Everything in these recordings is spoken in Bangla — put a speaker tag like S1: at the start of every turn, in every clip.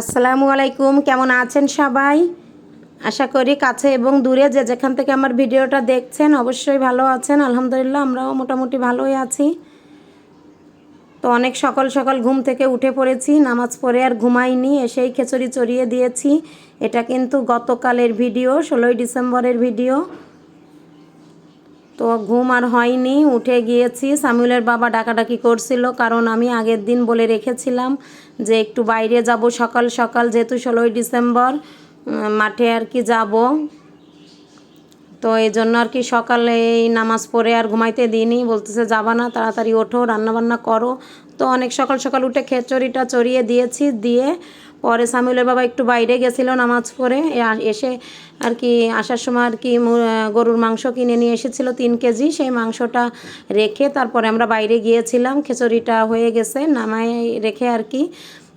S1: আসসালামু আলাইকুম, কেমন আছেন সবাই? আশা করি কাছে এবং দূরে যে যেখান থেকে আমার ভিডিওটা দেখছেন অবশ্যই ভালো আছেন। আলহামদুলিল্লাহ আমরাও মোটামুটি ভালোই আছি। তো অনেক সকাল সকাল ঘুম থেকে উঠে পড়েছি, নামাজ পড়ে আর ঘুমাইনি, এসেই খিচুড়ি চড়িয়ে দিয়েছি। এটা কিন্তু গতকালের ভিডিও, ষোলোই ডিসেম্বরের ভিডিও। তো ঘুম আর হয়নি, উঠে গিয়েছি। সামিউলের বাবা ডাকাডাকি করছিল, কারণ আমি আগের দিন বলে রেখেছিলাম যে একটু বাইরে যাব সকাল সকাল, যেহেতু ষোলোই ডিসেম্বর মাঠে আর কি যাব। তো এই জন্য আর কি সকালে এই নামাজ পড়ে আর ঘুমাইতে দিইনি, বলতেছে যাবা না, তাড়াতাড়ি ওঠো, রান্নাবান্না করো। তো অনেক সকাল সকাল উঠে খেচড়িটা চড়িয়ে দিয়েছি, দিয়ে পরে সামিউলের বাবা একটু বাইরে গেছিল নামাজ পড়ে এসে আর কি আসার সময় আর কি গরুর মাংস কিনে নিয়ে এসেছিল তিন কেজি, সেই মাংসটা রেখে তারপরে আমরা বাইরে গিয়েছিলাম, খিচুড়িটা হয়ে গেছে, নামায় রেখে আর কি।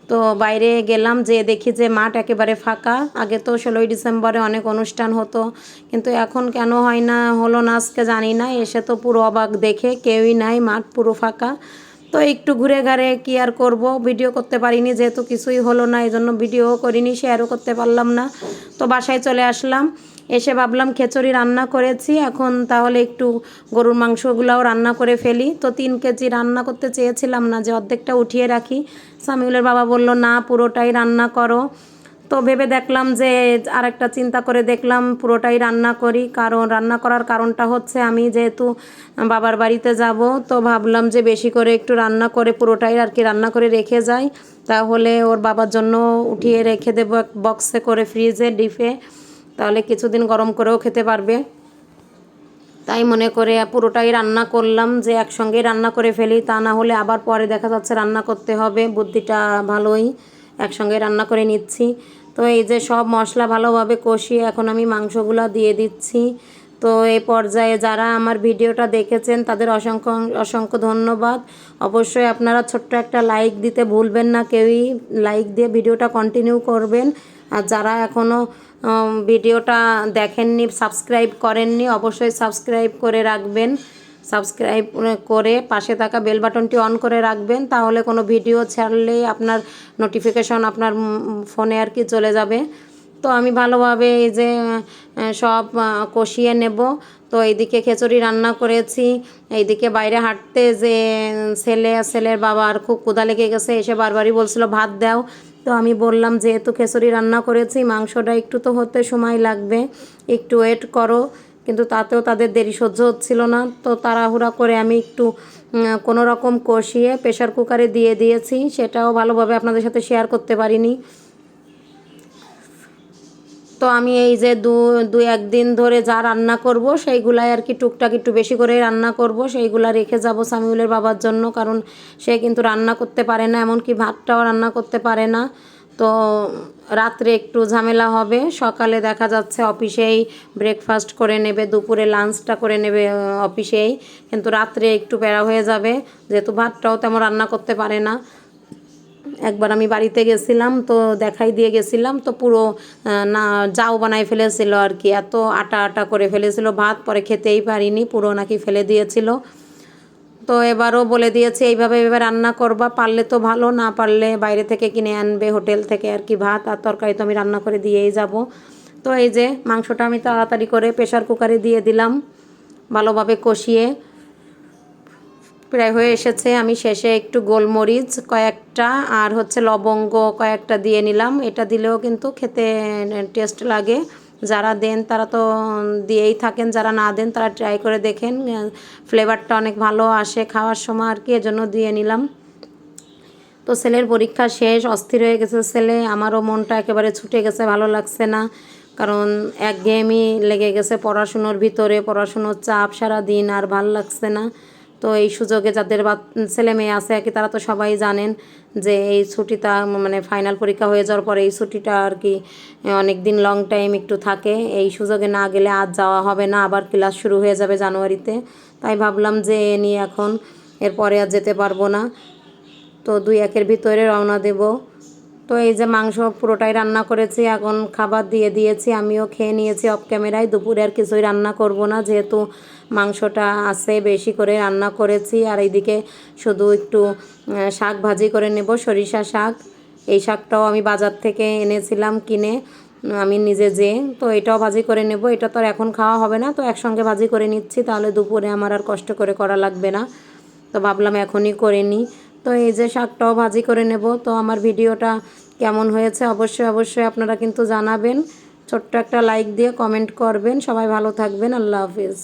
S1: তো বাইরে গেলাম যে দেখি যে মাঠ একেবারে ফাঁকা, আগে তো ষোলোই ডিসেম্বরে অনেক অনুষ্ঠান হতো, কিন্তু এখন কেন হয় না, হলো না আজকে জানি না, এসে তো পুরো অবাক দেখে, কেউই নাই, মাঠ পুরো ফাঁকা। তো একটু ঘুরে ঘাড়ে কি আর করব? ভিডিও করতে পারিনি, যেহেতু কিছুই হলো না এই জন্য ভিডিও করিনি শেয়ারও করতে পারলাম না। তো বাসায় চলে আসলাম, এসে ভাবলাম খিচুড়ি রান্না করেছি, এখন তাহলে একটু গরুর মাংসগুলাও রান্না করে ফেলি। তো তিন কেজি রান্না করতে চেয়েছিলাম না, যে অর্ধেকটা উঠিয়ে রাখি। সামিউলের বাবা বলল, না, পুরোটাই রান্না করো। তো ভেবে দেখলাম যে আরেকটা চিন্তা করে দেখলাম পুরোটাই রান্না করি। কারণ রান্না করার কারণটা হচ্ছে আমি যেহেতু বাবার বাড়িতে যাব, তো ভাবলাম যে বেশি করে একটু রান্না করে পুরোটাই আর কি রান্না করে রেখে যাই। তাহলে ওর বাবার জন্য উঠিয়ে রেখে দেবো বক্সে করে ফ্রিজে ডিপে তাহলে কিছুদিন গরম করেও খেতে পারবে। তাই মনে করে পুরোটাই রান্না করলাম যে একসঙ্গেই রান্না করে ফেলি। তা না হলে আবার পরে দেখা যাচ্ছে রান্না করতে হবে। বুদ্ধিটা ভালোই একসঙ্গে রান্না করে নিচ্ছি। তো এই যে সব মশলা ভালোভাবে কষিয়ে এখন আমি মাংসগুলো দিয়ে দিচ্ছি। তো এই পর্যায়ে যারা আমার ভিডিওটা দেখেছেন, তাদের অসংখ্য অসংখ্য ধন্যবাদ। অবশ্যই আপনারা ছোট্ট একটা লাইক দিতে ভুলবেন না, কেউই লাইক দিয়ে ভিডিওটা কন্টিনিউ করবেন। আর যারা এখনও ভিডিওটা দেখেননি সাবস্ক্রাইব করেননি, অবশ্যই সাবস্ক্রাইব করে রাখবেন। সাবস্ক্রাইব করে পাশে থাকা বেল বাটনটি অন করে রাখবেন, তাহলে কোনো ভিডিও ছাড়লেই আপনার নোটিফিকেশন আপনার ফোনে আর কি চলে যাবে। তো আমি ভালোভাবে এই যে সব কষিয়ে নেব। তো এইদিকে খিচুড়ি রান্না করেছি। এইদিকে বাইরে হাঁটতে যে, ছেলে, ছেলের বাবার খুব ক্ষুধা লেগে গেছে, এসে বারবারই বলছিল, ভাত দাও। তো আমি বললাম, যেহেতু খিচুড়ি রান্না করেছি, মাংসটা একটু তো হতে সময় লাগবে, একটু ওয়েট করো। কিন্তু তাতেও তাদের দেরি সহ্য হচ্ছিল না। তো তাড়াহুড়া করে আমি একটু কোনো রকম কষিয়ে প্রেশার কুকারে দিয়ে দিয়েছি। সেটাও ভালোভাবে আপনাদের সাথে শেয়ার করতে পারিনি। তো আমি এই যে দু দু একদিন ধরে যা রান্না করব, সেইগুলাই আর কি টুকটাক একটু বেশি করে রান্না করব। সেইগুলা রেখে যাব সামিউলের বাবার জন্য, কারণ সে কিন্তু রান্না করতে পারে না, এমনকি ভাতটাও রান্না করতে পারে না। তো রাত্রে একটু ঝামেলা হবে। সকালে দেখা যাচ্ছে অফিসেই ব্রেকফাস্ট করে নেবে, দুপুরে লাঞ্চটা করে নেবে অফিসেই। কিন্তু রাত্রে একটু প্যারা হয়ে যাবে, যেহেতু ভাতটাও তেমন রান্না করতে পারে না। একবার আমি বাড়িতে গেছিলাম তো দেখাই দিয়ে গেছিলাম, তো পুরো না, যাও বানাই ফেলেছিল আর কি। এত আটা আটা করে ফেলেছিল, ভাত পরে খেতেই পারিনি, পুরো নাকি ফেলে দিয়েছিল। তো এবারও বলে দিয়েছে, এইভাবে এবার রান্না করবা, পারলে তো ভালো, না পারলে বাইরে থেকে কিনে আনবে, হোটেল থেকে আর কি ভাত আর তরকারি তো আমি রান্না করে দিয়েই যাব। তো এই যে মাংসটা আমি তাড়াতাড়ি করে প্রেশার কুকারে দিয়ে দিলাম, ভালোভাবে কষিয়ে। প্রায় হয়ে এসেছে, আমি শেষে একটু গোলমরিচ কয়েকটা আর হচ্ছে লবঙ্গ কয়েকটা দিয়ে নিলাম। এটা দিলেও কিন্তু খেতে টেস্ট লাগে। যারা দেন তারা তো দিয়েই থাকেন, যারা না দেন তারা ট্রাই করে দেখেন। ফ্লেভারটা অনেক ভালো আসে খাওয়ার সময় আর কি, এজন্য দিয়ে নিলাম। তো ছেলের পরীক্ষা শেষ, অস্থির হয়ে গেছে ছেলে আমারও মনটা একেবারে ছুটে গেছে, ভালো লাগছে না। কারণ একঘেয়েমি লেগে গেছে পড়াশুনোর ভিতরে, পড়াশুনোর চাপ সারা দিন আর ভালো লাগছে না। তো এই সুযোগে যাদের বা ছেলে মেয়ে আছে আর কি, তারা তো সবাই জানেন যে এই ছুটিটা মানে ফাইনাল পরীক্ষা হয়ে যাওয়ার পরে এই ছুটিটা আর কি অনেক দিন লং টাইম একটু থাকে। এই সুযোগে না গেলে আজ যাওয়া হবে না, আবার ক্লাস শুরু হয়ে যাবে জানুয়ারিতে। তাই ভাবলাম যে এ নিয়ে এখন এরপরে আর যেতে পারব না। তো দুই একের ভিতরে রওনা দেব। তো এই যে মাংস পুরোটাই রান্না করেছি, এখন খাবার দিয়ে দিয়েছি, আমিও খেয়ে নিয়েছি অফ ক্যামেরায় দুপুরে আর কিছুই রান্না করব না, যেহেতু মাংসটা আছে, বেশি করে রান্না করেছি। আর এইদিকে শুধু একটু শাক ভাজি করে নেব, সরিষা শাক। এই শাকটাও আমি বাজার থেকে এনেছিলাম কিনে, আমি নিজে যে, তো এটাও ভাজি করে নেব। এটা তো আর এখন খাওয়া হবে না, তো একসঙ্গে ভাজি করে নিচ্ছি, তাহলে দুপুরে আমার আর কষ্ট করে করা লাগবে না। তো ভাবলাম এখনই করে নিই। তো এই যে শাকটাও ভাজি করে নেব। তো আমার ভিডিওটা কেমন হয়েছে অবশ্যই অবশ্যই আপনারা কিন্তু জানাবেন। ছোট্ট একটা লাইক দিয়ে কমেন্ট করবেন। সবাই ভালো থাকবেন। আল্লাহ হাফিজ।